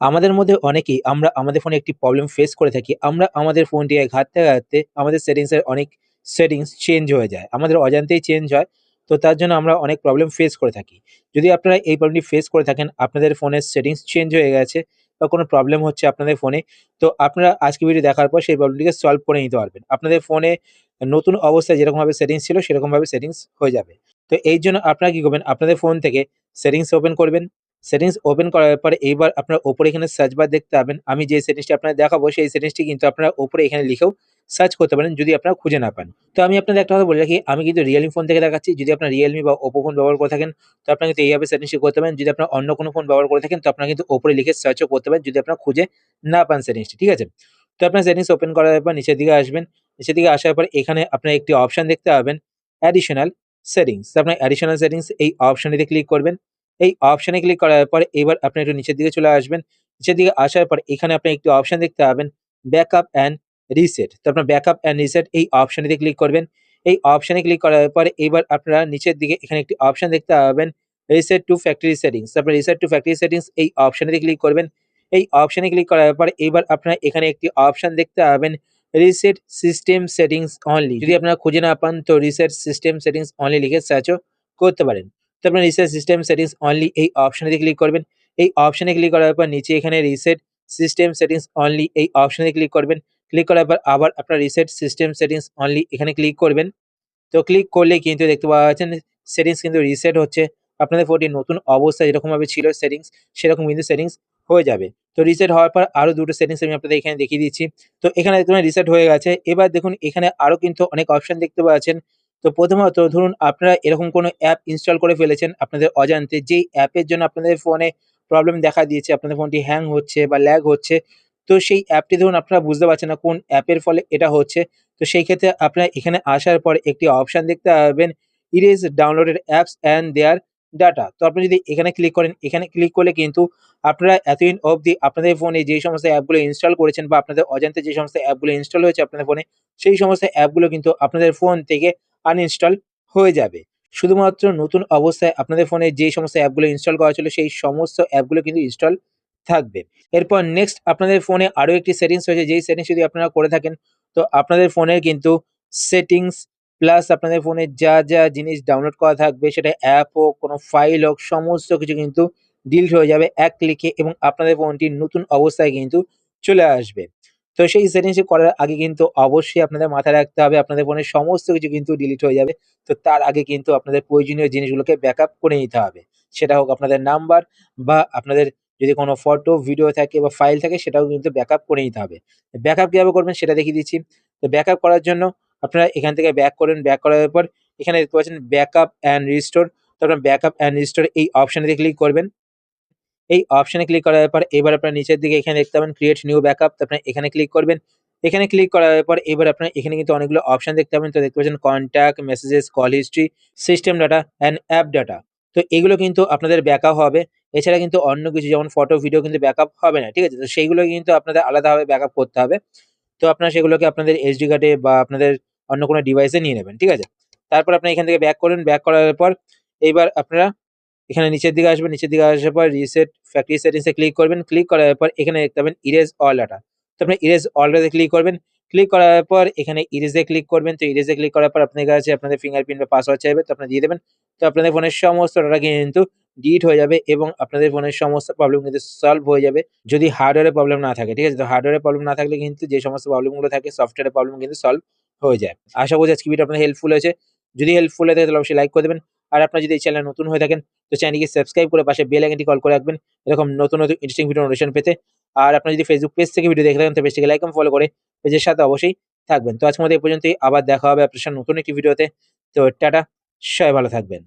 আমাদের মধ্যে অনেকেই আমরা আমাদের ফোনে একটি প্রবলেম ফেস করে থাকি। আমরা আমাদের ফোনটিকে ঘাঁটতে, ঘাঁটতে আমাদের সেটিংস এর অনেক সেটিংস চেঞ্জ হয়ে যায়। আমাদের অজান্তেই চেঞ্জ হয়। তো তার জন্য আমরা অনেক প্রবলেম ফেস করে থাকি। যদি আপনারা এই প্রবলেমটি ফেস করে থাকেন, আপনাদের ফোনের সেটিংস চেঞ্জ হয়ে গেছে বা কোনো প্রবলেম হচ্ছে আপনাদের ফোনে, তো আপনারা আজকে ভিডিও দেখার পর সেই প্রবলেমটিকে সলভ করে নিতে পারবেন। আপনাদের ফোনে নতুন অবস্থায় যেরকমভাবে সেটিংস ছিল সেরকমভাবে সেটিংস হয়ে যাবে। তো এই জন্য আপনারা কী করবেন, আপনাদের ফোন থেকে সেটিংস ওপেন করবেন। সেটিংস ওপেন করার পর এইবার আপনার ওপরে এখানে সার্চ বার দেখতে পাবেন। আমি যে সেটিংসটি আপনাদের দেখাবো সেই সেটিংসটি কিন্তু আপনারা ওপরে এখানে লিখেও সার্চ করতে পারেন যদি আপনারা খুঁজে না পান। তো আমি আপনাদের একটা কথা বলে রাখি, আমি কিন্তু রিয়েলমি ফোন থেকে দেখাচ্ছি। যদি আপনার রিয়েলমি বা ওপো ফোন ব্যবহার করে থাকেন তো আপনারা কিন্তু এইভাবে সেটিংসটি করতে পারেন। যদি আপনার অন্য কোনো ফোন ব্যবহার করে থাকেন তো আপনারা কিন্তু ওপরে লিখে সার্চও করতে পারেন যদি আপনারা খুঁজে না পান সেটিংসটি, ঠিক আছে? তো আপনার সেটিংস ওপেন করার পর নিচের দিকে আসবেন। নিচের দিকে আসার পর এখানে আপনার একটি অপশন দেখতে পাবেন অ্যাডিশনাল সেটিংস। আপনার অ্যাডিশনাল সেটিংস এই অপশনটিতে ক্লিক করবেন। এই অপশনে ক্লিক করার পর এবার আপনি একটু নিচের দিকে চলে আসবেন। নিচের দিকে আসার পর এখানে আপনি একটি অপশন দেখতে পাবেন ব্যাকআপ অ্যান্ড রিসেট। তো আপনার ব্যাকআপ অ্যান্ড রিসেট এই অপশনটিতে ক্লিক করবেন। এই অপশনে ক্লিক করার পরে এবার আপনারা নিচের দিকে এখানে একটি অপশন দেখতে পাবেন রিসেট টু ফ্যাক্টরি সেটিংস। আপনার রিসেট টু ফ্যাক্টরি সেটিংস এই অপশনটিতে ক্লিক করবেন। এই অপশনে ক্লিক করার পর এবার আপনারা এখানে একটি অপশন দেখতে পাবেন রিসেট সিস্টেম সেটিংস অনলি। যদি আপনারা খুঁজে না পান তো রিসেট সিস্টেম সেটিংস অনলি লিখে সার্চও করতে পারেন। তো আপনারা রিসেট সিস্টেম সেটিংস অনলি এই অপশনেতে ক্লিক করবেন। এই অপশনে ক্লিক করার পর নিচে এখানে রিসেট সিস্টেম সেটিংস অনলি এই অপশনে ক্লিক করবেন। ক্লিক করার পর আবার আপনার রিসেট সিস্টেম সেটিংস অনলি এখানে ক্লিক করবেন। তো ক্লিক করলেই কিন্তু দেখতে পাওয়া যাচ্ছেন সেটিংস কিন্তু রিসেট হচ্ছে। আপনাদের ফোনটি নতুন অবস্থায় যেরকমভাবে ছিল সেটিংস সেরকম কিন্তু সেটিংস হয়ে যাবে। তো রিসেট হওয়ার পর আরও দুটো সেটিংস আমি আপনাদের এখানে দেখিয়ে দিচ্ছি। তো এখানে রিসেট হয়ে গেছে। এবার দেখুন এখানে আরও কিন্তু অনেক অপশন দেখতে পাচ্ছেন। তো প্রথমত ধরুন আপনারা এরকম কোনো অ্যাপ ইনস্টল করে ফেলেছেন আপনাদের অজান্তে যেই অ্যাপের জন্য আপনাদের ফোনে প্রবলেম দেখা দিয়েছে, আপনাদের ফোনটি হ্যাং হচ্ছে বা ল্যাগ হচ্ছে। তো সেই অ্যাপটি ধরুন আপনারা বুঝতে পারছেন না কোন অ্যাপের ফলে এটা হচ্ছে। তো সেই ক্ষেত্রে আপনারা এখানে আসার পর একটি অপশান দেখতে পাবেন erase downloaded apps and their data. তো আপনি যদি এখানে ক্লিক করেন, এখানে ক্লিক করলে কিন্তু আপনারা এতদিন অবধি আপনাদের ফোনে যেই সমস্ত অ্যাপগুলো ইনস্টল করেছেন বা আপনাদের অজান্তে যে সমস্ত অ্যাপগুলো ইনস্টল হয়েছে আপনাদের ফোনে, সেই সমস্ত অ্যাপগুলো কিন্তু আপনাদের ফোন থেকে আনইনস্টল হয়ে যাবে। শুধুমাত্র নতুন অবস্থায় আপনাদের ফোনে যেই সমস্ত অ্যাপগুলো ইনস্টল করা ছিল সেই সমস্ত অ্যাপগুলো কিন্তু ইনস্টল থাকবে। এরপর নেক্সট আপনাদের ফোনে আরও একটি সেটিংস রয়েছে যেই সেটিংস যদি আপনারা করে থাকেন তো আপনাদের ফোনের কিন্তু সেটিংস প্লাস আপনাদের ফোনে যা, যা জিনিস ডাউনলোড করা থাকবে সেটা অ্যাপ হোক, কোনো ফাইল হোক সমস্ত কিছু কিন্তু ডিলিট হয়ে যাবে এক ক্লিকে এবং আপনাদের ফোনটি নতুন অবস্থায় কিন্তু চলে আসবে। তো সেই সেটিংসটি করার আগে কিন্তু অবশ্যই আপনাদের মাথায় রাখতে হবে আপনাদের ফোনের সমস্ত কিছু কিন্তু ডিলিট হয়ে যাবে। তো তার আগে কিন্তু আপনাদের প্রয়োজনীয় জিনিসগুলোকে ব্যাকআপ করে নিতে হবে। সেটা হোক আপনাদের নাম্বার বা আপনাদের যদি কোনো ফটো, ভিডিও থাকে বা ফাইল থাকে সেটাও কিন্তু ব্যাকআপ করে নিতে হবে। ব্যাকআপ কীভাবে করবেন সেটা দেখিয়ে দিচ্ছি। তো ব্যাকআপ করার জন্য আপনারা এখান থেকে ব্যাক করবেন। ব্যাক করার পর এখানে দেখতে পাচ্ছেন ব্যাকআপ অ্যান্ড রিস্টোর। তো আপনারা ব্যাকআপ অ্যান্ড রিস্টোর এই অপশনেতে ক্লিক করবেন। এই অপশনে ক্লিক করার পর এবার আপনার নিচের দিকে এখানে দেখতে পাবেন ক্রিয়েট নিউ ব্যাকআপ। আপনারা এখানে ক্লিক করবেন। এখানে ক্লিক করার পর এবার আপনার এখানে কিন্তু অনেকগুলো অপশন দেখতে পাবেন। তো দেখতে পাচ্ছেন contact, messages, call history, system data and app data. তো এগুলো কিন্তু আপনাদের ব্যাকআপ হবে। এছাড়া কিন্তু অন্য কিছু যেমন ফটো, ভিডিও কিন্তু ব্যাকআপ হবে না। ঠিক আছে? তো সেইগুলো কিন্তু আপনাদের আলাদাভাবে ব্যাকআপ করতে হবে। তো আপনারা সেগুলোকে আপনাদের এসডি কার্ডে বা আপনাদের অন্য কোনো ডিভাইসে নিয়ে নেবেন। ঠিক আছে? তারপর আপনারা এখান থেকে ব্যাক করবেন। ব্যাক করার পর এইবার আপনারা এখানে নিচের দিকে আসবেন। নিচের দিকে আসার পর রিসেট ফ্যাক্টরি সেটিংস ক্লিক করবেন। ক্লিক করার পর এখানে দেখতে পাবেন ইরেজ অল ডাটা। তো আপনি ইরেজ অল ডাটাতে ক্লিক করবেন। ক্লিক করার পর এখানে ইরেজ ক্লিক করবেন। তো ইরেজে ক্লিক করার পর আপনার কাছে আপনাদের ফিঙ্গারপ্রিন্ট বা পাসওয়ার্ড চাইবে, তো আপনারা দিয়ে দেবেন। তো আপনাদের ফোনের সমস্ত ডাটা কিন্তু ডিলিট হয়ে যাবে এবং আপনাদের ফোনের সমস্ত প্রবলেম কিন্তু সলভ হয়ে যাবে যদি হার্ডওয়্যারে প্রবলেম না থাকে। ঠিক আছে? তো হার্ডওয়্যারে প্রবলেম না থাকলে কিন্তু যে সমস্ত প্রবলেমগুলো থাকে সফটওয়্যারের প্রবলেম কিন্তু সলভ হয়ে যায়। আশা করছি আজকের ভিডিও আপনাদের হেল্পফুল হয়েছে। যদি হেল্পফুল হয়ে থাকে তাহলে অবশ্যই লাইক করে দেবেন। আর আপনার যদি এই চ্যানেলে নতুন হয়ে থাকেন তো চ্যানেলকে সাবস্ক্রাইব করে পাশে বেল আইকনটি কল করে রাখবেন এরকম নতুন, নতুন ইন্টারেস্টিং ভিডিও নোটিফিকেশন পেতে। আর আপনারা যদি ফেসবুক পেজ থেকে ভিডিও দেখে থাকেন তো পেজটিকে লাইক এবং ফলো করে পেজের সাথে অবশ্যই থাকবেন। তো আজকের মতো এই পর্যন্তই। আবার দেখা হবে আপনার সাথে নতুন একটি ভিডিওতে। তো টাটা, সবাই ভালো থাকবেন।